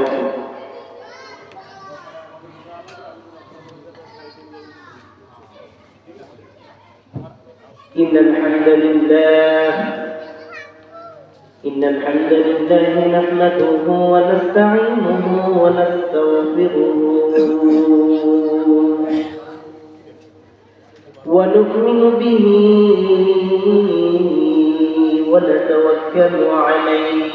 উচিত إن الحمد لله إن الحمد لله نحمده ونستعينه ونستغفره ونؤمن به ونتوكل عليه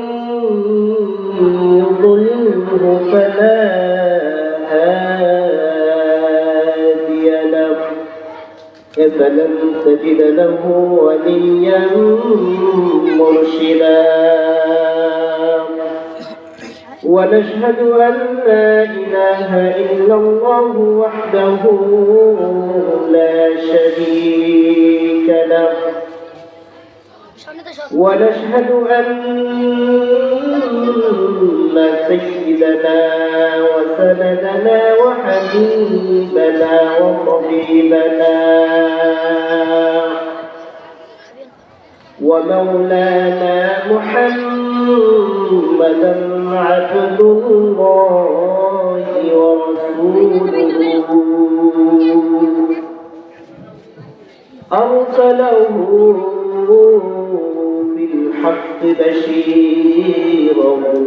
فلم تجد له وليا مرشدا. ونشهد أن لا إله إلا الله وحده لا شريك له. ونشهد أن سيدنا وسندنا وحبيبنا وطبيبنا. ومولانا محمدا عبد الله ورسوله. أرسله بالحق بشيرا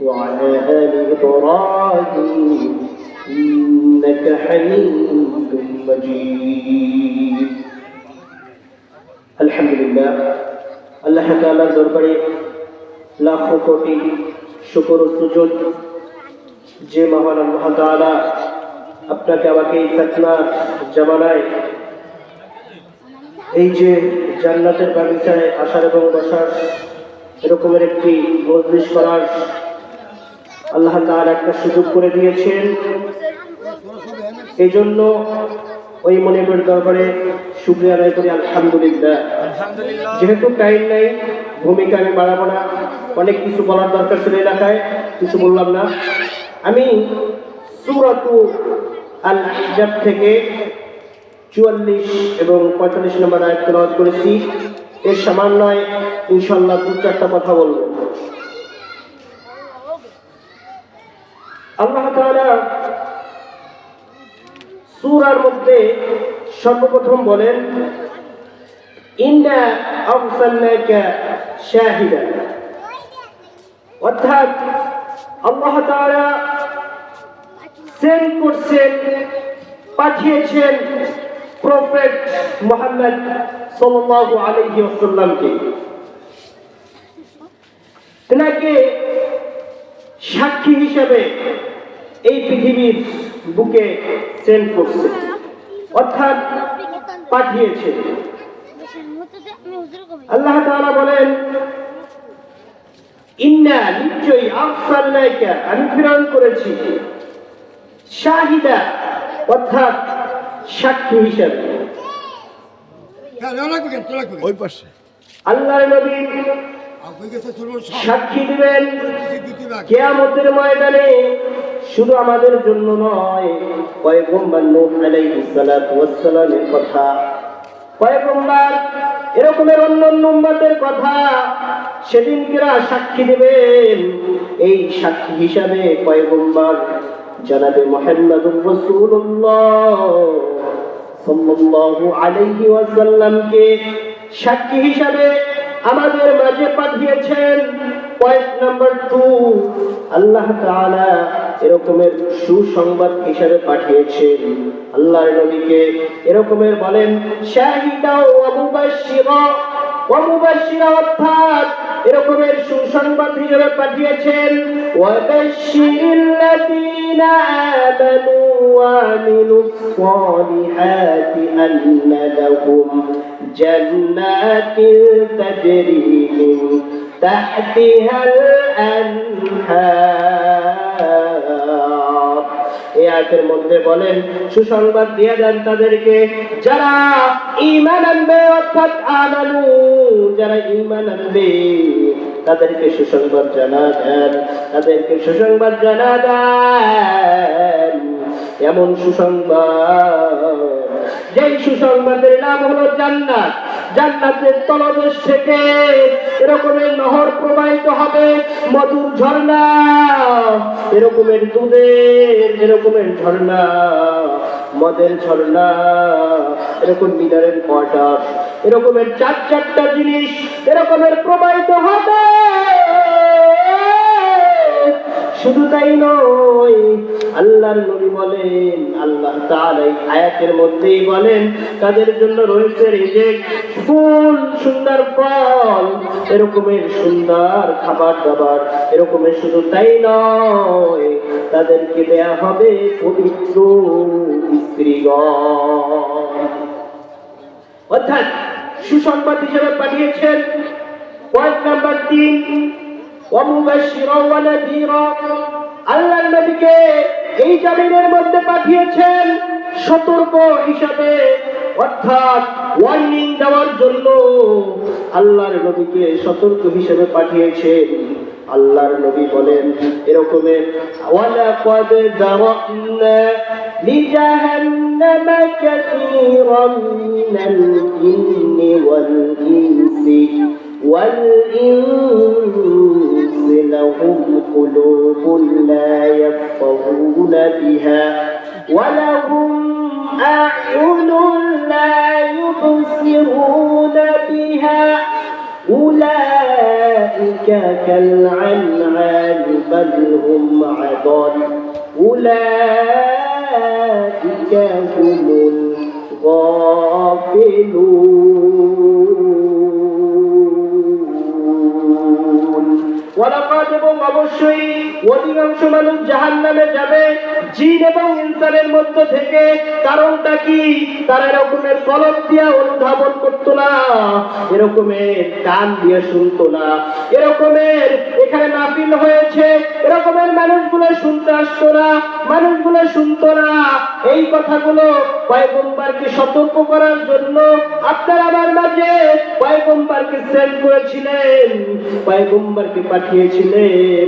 وعلى آل إبراهيم إنك حميد مجيد الحمد لله আল্লাহ তাআলার দরবারে লাখো কোটি শুকর ও সুজুদ যে মহান আল্লাহ তাআলা আপনাকে আমাকে এই ফেতনার জামানায় এই যে জান্নাতের বাগিচায় আসার এবং বসার এরকমের একটি মজলিস করার আল্লাহ তাআলা একটা সুযোগ করে দিয়েছেন। এই জন্য ওই মনিবের দরবারে শুক্রিয়া আদায় করি আলহামদুলিল্লাহ। আলহামদুলিল্লাহ। যেহেতু টাইম নাই ভূমিকা আমি বাড়াবো না। অনেক কিছু বলার দরকার ছিল এলাকায় কিছু বললাম না। আমি সুরতু আল হিজাব থেকে চুয়াল্লিশ এবং পঁয়তাল্লিশ নম্বর আয়াত তেলাওয়াত করেছি। এর সামান্যয় ইনশাল্লাহ দু চারটা কথা বলব। আল্লাহ তাআলা সূরার মধ্যে সর্বপ্রথম বলেন, ইন্না আরসালনাকা শাহিদা। অর্থাৎ আল্লাহ তাআলা সেন্ড করছেন, পাঠিয়েছেন প্রফেট মোহাম্মদ সাল্লাল্লাহু আলাইহি ওয়াসাল্লামকে। তেনাকে সাক্ষী হিসেবে এই পৃথিবীর বুকে সেন্ড করছে। অর্থাৎ পাঠিয়েছে। আল্লাহ তাআলা বলেন ইন্না নিশ্চয়ই আরসালনাকা আমি প্রেরণ করেছি শাহিদা অর্থাৎ সাক্ষী হিসেবে। ওই পাশে। আল্লাহর নবী সাক্ষী দিবেন, কেয়ামতের ময়দানে শুধু আমাদের জন্য নয়, পয়গম্বর নূহ আলাইহিস সালাতু ওয়াস সালামের কথা, পয়গম্বর এরকমের অন্য উম্মতের কথা সেদিন কিরা সাক্ষী দেবেন। এই সাক্ষী হিসাবে পয়গম্বর জানাবে মুহাম্মদুর রাসূলুল্লাহ সাক্ষী হিসাবে আমাদের মাঝে পাঠিয়েছেন পয়েন্ট নাম্বার টু আল্লাহ তাআলা এরকমের সুসংবাদ হিসাবে পাঠিয়েছেন। আল্লাহর নবীকে এরকমের বলেন, শাহিদা ওয়া মুবাশশিরা মুবাশশিরা অর্থাৎ এরকমের সুসংবাদ হিসেবে পাঠিয়েছেন ওয়াবাশশিরিল্লাযীনা আমানু ওয়া আমিলুস সালিহাতি আন্না লাহুম জান্নাতিন তাজরি মিন তাহতিহাল আনহার। আয়াতের মধ্যে বলেন, সুসংবাদ দিয়ে দেন তাদেরকে, যারা ঈমান আনবে, অর্থাৎ আমানু, যারা ঈমান আনবে, তাদেরকে সুসংবাদ জানা দেন, তাদেরকে সুসংবাদ জানা দেন। এমন সুসংবাদ, যেই সুসংবাদের নাম হলো জান্নাত, জান্নাতের তলদেশ থেকে এরকমের নহর প্রবাহিত হবে, মধুর ঝর্ণা, এরকমের দুধের, এরকমের ঝর্ণা, মদের ঝর্ণা, এরকম মিনারের কটা এরকমের চার চারটা জিনিস এরকমের প্রবাহিত হবে। শুধু তাই নয়, আল্লাহর নবী বলেন, আল্লাহ তার এই আয়াতের মধ্যেই বলেন, তাদের জন্য রয়েছে রিজিক, ফুল, সুন্দর ফল, এরকমের সুন্দর খাবার দাবার, এরকমের শুধু তাই নয়, তাদেরকে দেয়া হবে পবিত্র স্ত্রীগণ। অর্থাৎ সুসংবাদ হিসেবে পাঠিয়েছেন। পয়েন্ট নাম্বার তিন আল্লাহ নবীকে এই জামিনের মধ্যে পাঠিয়েছেন সতর্ক হিসাবে, অর্থাৎ ওয়ার্নিং দেওয়ার জন্য। আল্লাহর নবীকে সতর্ক হিসেবে পাঠিয়েছেন। আল্লাহর নবী বলেন এরকমের ওয়ালাকাদ দাওয়ানা কাসীরাম মিনাল জিন্নি ওয়াল ইনসি ওয়াল لهم قلوب لا يفقهون بها ولهم أعين لا يبصرون بها أولئك كالعنعام بل هم عضل أولئك هم الغافلون ওয়ালাকাদ এবং অবশ্যই অধিকাংশ মানুষ জাহান নামে যাবে। জিন এবং ইনসানের মধ্য থেকে। কারণটা কি? তারা এরকমের কলম দিয়ে অনুধাবন করতো না। এরকমের কান দিয়ে শুনতো না। এরকমের এখানে নাফিল হয়েছে। এরকমের মানুষগুলো শুনতে আসতো না। মানুষগুলো শুনতো না। এই কথাগুলো সতর্ক করার জন্য আমার মাঝে করেছিলেন। পাঠিয়েছিলেন।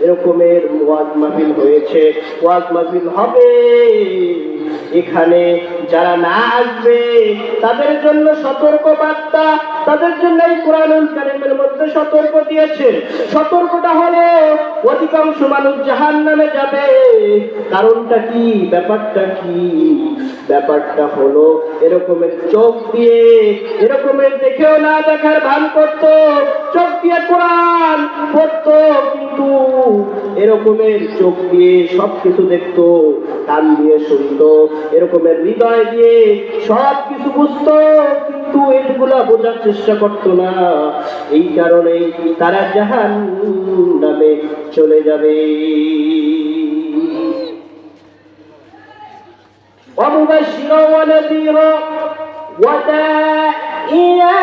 এরকমের ওয়াজ হয়েছে। হবে। এখানে যারা না আসবে, তাদের জন্য সতর্ক বার্তা, তাদের জন্য এই কোরআনুল মধ্যে সতর্ক দিয়েছে। সতর্কটা হলো অধিকাংশ মানুষ জাহান নামে যাবে। কারণটা কি? ব্যাপারটা কি? ব্যাপারটা হলো, এরকমের চোখ দিয়ে, এরকমের দেখেও না দেখার ভান করতো, চোখ দিয়ে কোরআন পড়তো, কিন্তু এরকমের চোখ দিয়ে সব কিছু দেখতো, কান দিয়ে শুনতো, এরকমের হৃদয় দিয়ে সব কিছু বুঝতো, কিন্তু এগুলা বোঝার চেষ্টা করতো না। এই কারণেই তারা জাহান নামে চলে যাবে। ومبشرا ونذيرا وداعيا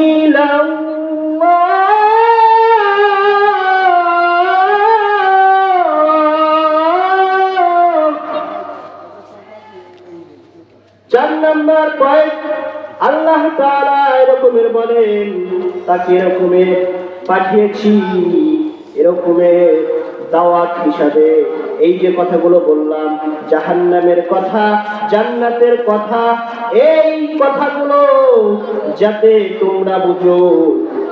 إلى الله চার নাম্বার পয়েন্ট আল্লাহ তাআলা এরকমের বলেন তাকে এরকমের পাঠিয়েছি এরকমের দাওয়াত হিসাবে এই যে কথাগুলো বললাম, জাহান্নামের কথা, জান্নাতের কথা, এই কথাগুলো যাতে তোমরা বুঝো,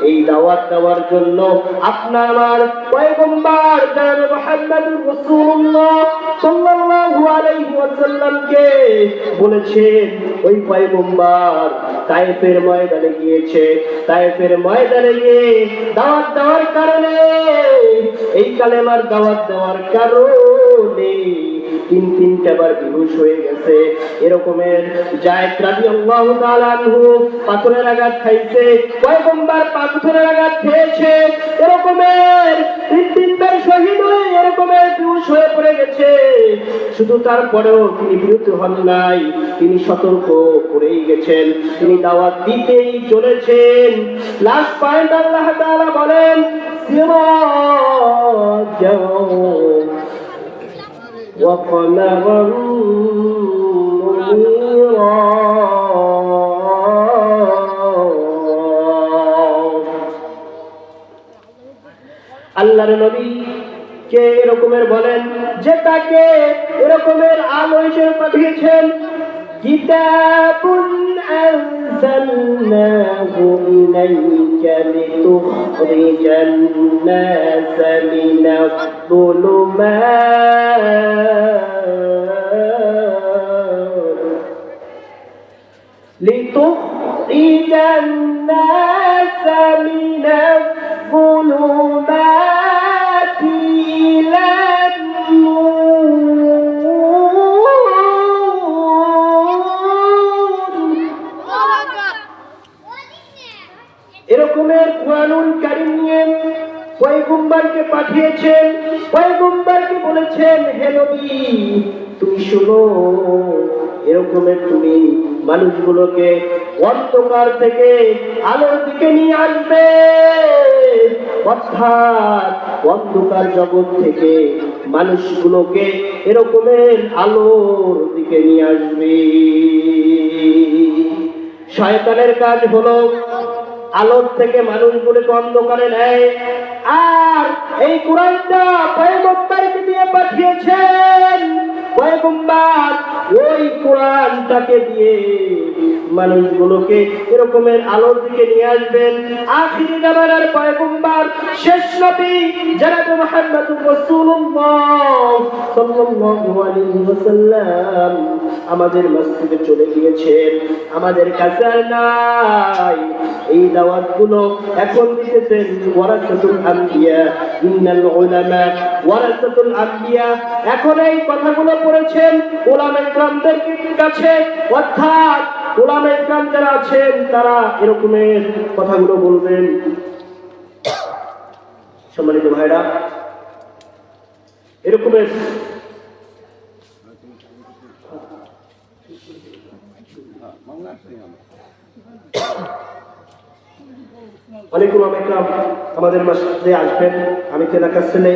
এই দাওয়াত দেওয়ার জন্য আপনার আমার পয়গম্বর জানাবে মুহাম্মদুর রাসূলুল্লাহ সাল্লাল্লাহু আলাইহি ওয়াসাল্লামকে বলেছেন, ওই পয়গম্বর তায়েফের ময়দানে গিয়েছে, তায়েফের ময়দানে গিয়ে দাওয়াত দেওয়ার কারণে, এই কালেমার দাওয়াত দেওয়ার কারণে তিন তিনটা বার বিহুশ হয়ে গেছে। এরকমের জায়েদ রাদিয়াল্লাহু তাআলা আনহু পাথরের আঘাত খাইছে, পয়গম্বর পাথরের আঘাত খেয়েছে। এরকমের তিন তিনবার শহীদ হয়ে এরকমের বিহুশ হয়ে পড়ে গেছে। শুধু তারপরেও তিনি বিরত হন নাই, তিনি সতর্ক করেই গেছেন। তিনি দাওয়াত দিতেই চলেছেন। লাস্ট পয়েন্ট আল্লাহ তাআলা বলেন সিরাজাও وقمرا منيرا আল্লাহর নবী কে এরকমের বলেন যে তাকে এরকমের আলো হিসেবে পাঠিয়েছেন কিতাবুন أنزلناه إليك لتخرج الناس من الظلمات. لتخرج الناس من الظلمات إلى পয়গম্বরকে পাঠিয়েছেন, পয়গম্বরকে বলেছেন, হে নবী, তুমি শোনো এরকমের তুমি মানুষগুলোকে অন্ধকার থেকে আলোর দিকে নিয়ে আসবে। অর্থাৎ অন্ধকার জগৎ থেকে মানুষগুলোকে এরকমের আলোর দিকে নিয়ে আসবে। শয়তানের কাজ হলো আলোর থেকে মানুষগুলোকে অন্ধকারে নেয়। আর এই কোরআনটা পয়গম্বরকে দিয়ে পাঠিয়েছেন। ওই কোরআনটাকে দিয়ে মানুষগুলোকে এরকমের আলোর দিকে নিয়ে আসবেন। আখিরি জামানার পয়গম্বর, শেষ নবী জনাবে মুহাম্মদুর রাসূলুল্লাহ সাল্লাল্লাহু আলাইহি ওয়াসাল্লাম। আমাদের মসজিদে চলে গিয়েছেন আমাদের কাছে আর নাই। এই দাওয়াতগুলো এখন দিতেছেন ওয়ারাসাতুল আম্বিয়া। ইন্নাল উলামা ওয়ারাসাতুল আম্বিয়া। এখন এই কথাগুলো পড়েছেন উলামা ইকরামদের কাছে? অর্থাৎ উলামা ইকরাম যারা আছেন, তারা এরকমের কথাগুলো বলবেন। সম্মানিত ভাইরা, এরকমের আসসালাম। আমাদের মাসে আসবেন। আমি তেলাকার ছেলে।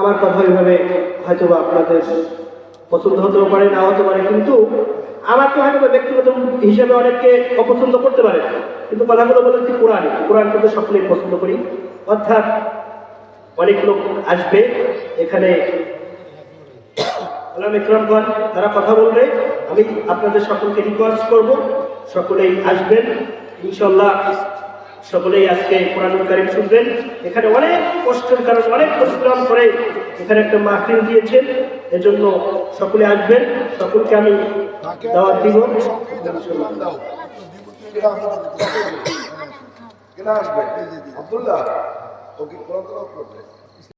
আমার কথা ওইভাবে হয়তো আপনাদের পছন্দ হতেও পারে, না হতে পারে, কিন্তু আমাকে হয়তো ব্যক্তিগত হিসেবে অনেককে অপছন্দ করতে পারে। কিন্তু কথাগুলো বলেছি কোরআন। কোরআন কিন্তু সকলেই পছন্দ করি। অর্থাৎ অনেক লোক আসবে এখানে আলাম ইকরামগণ তারা কথা বলবে। আমি আপনাদের সকলকে রিকোয়েস্ট করব সকলেই আসবেন। ইনশাল্লাহ সকলেই আজকে কোরআন কারিম শুনবেন। এখানে অনেক কষ্টের কারণ অনেক পরিশ্রম করে এখানে একটা মাহফিল দিয়েছেন। এজন্য সকলে আসবেন। সকলকে আমি দাওয়াত দিব। আসবে? আব্দুল্লাহ। ওকে কোরআন তেলাওয়াত করবে।